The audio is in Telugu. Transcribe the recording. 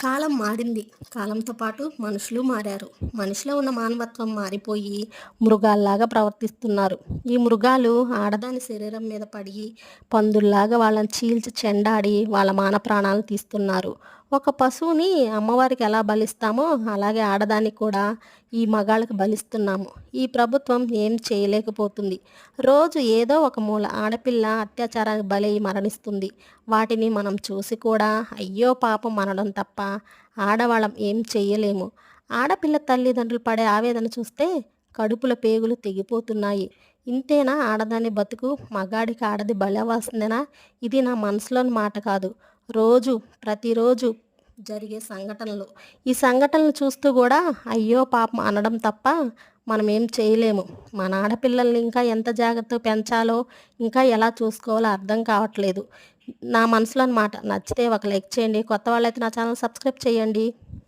కాలం మారింది. కాలంతో పాటు మనుషులు మారారు. మనిషిలో ఉన్న మానవత్వం మారిపోయి మృగాల్లాగా ప్రవర్తిస్తున్నారు. ఈ మృగాలు ఆడదాని శరీరం మీద పడి పందుల్లాగా వాళ్ళని చీల్చి చెండాడి వాళ్ళ మాన ప్రాణాలు తీస్తున్నారు. ఒక పశువుని అమ్మవారికి ఎలా బలిస్తామో అలాగే ఆడదానికి కూడా ఈ మగాళ్ళకి బలిస్తున్నాము. ఈ ప్రభుత్వం ఏం చేయలేకపోతుంది. రోజు ఏదో ఒక మూల ఆడపిల్ల అత్యాచారానికి బలి మరణిస్తుంది. వాటిని మనం చూసి కూడా అయ్యో పాపం అనడం తప్ప ఆడవాళ్ళం ఏం చేయలేము ఆడపిల్ల తల్లిదండ్రులు పడే ఆవేదన చూస్తే కడుపుల పేగులు తెగిపోతున్నాయి. ఇంతేనా ఆడదాని బతుకు? మగాడికి ఆడది బలవాల్సిందేనా ఇది నా మనసులోని మాట కాదు. రోజు ప్రతిరోజు జరిగే సంఘటనలు. ఈ సంఘటనలు చూస్తూ కూడా అయ్యో పాపం అనడం తప్ప మనం ఏం చేయలేము. మన ఆడపిల్లల్ని ఇంకా ఎంత జాగ్రత్తగా పెంచాలో ఇంకా ఎలా చూసుకోవాలో అర్థం కావట్లేదు. నా మనసులో మాట నచ్చితే ఒక లైక్ చేయండి. కొత్త వాళ్ళైతే నా ఛానల్ సబ్స్క్రైబ్ చేయండి.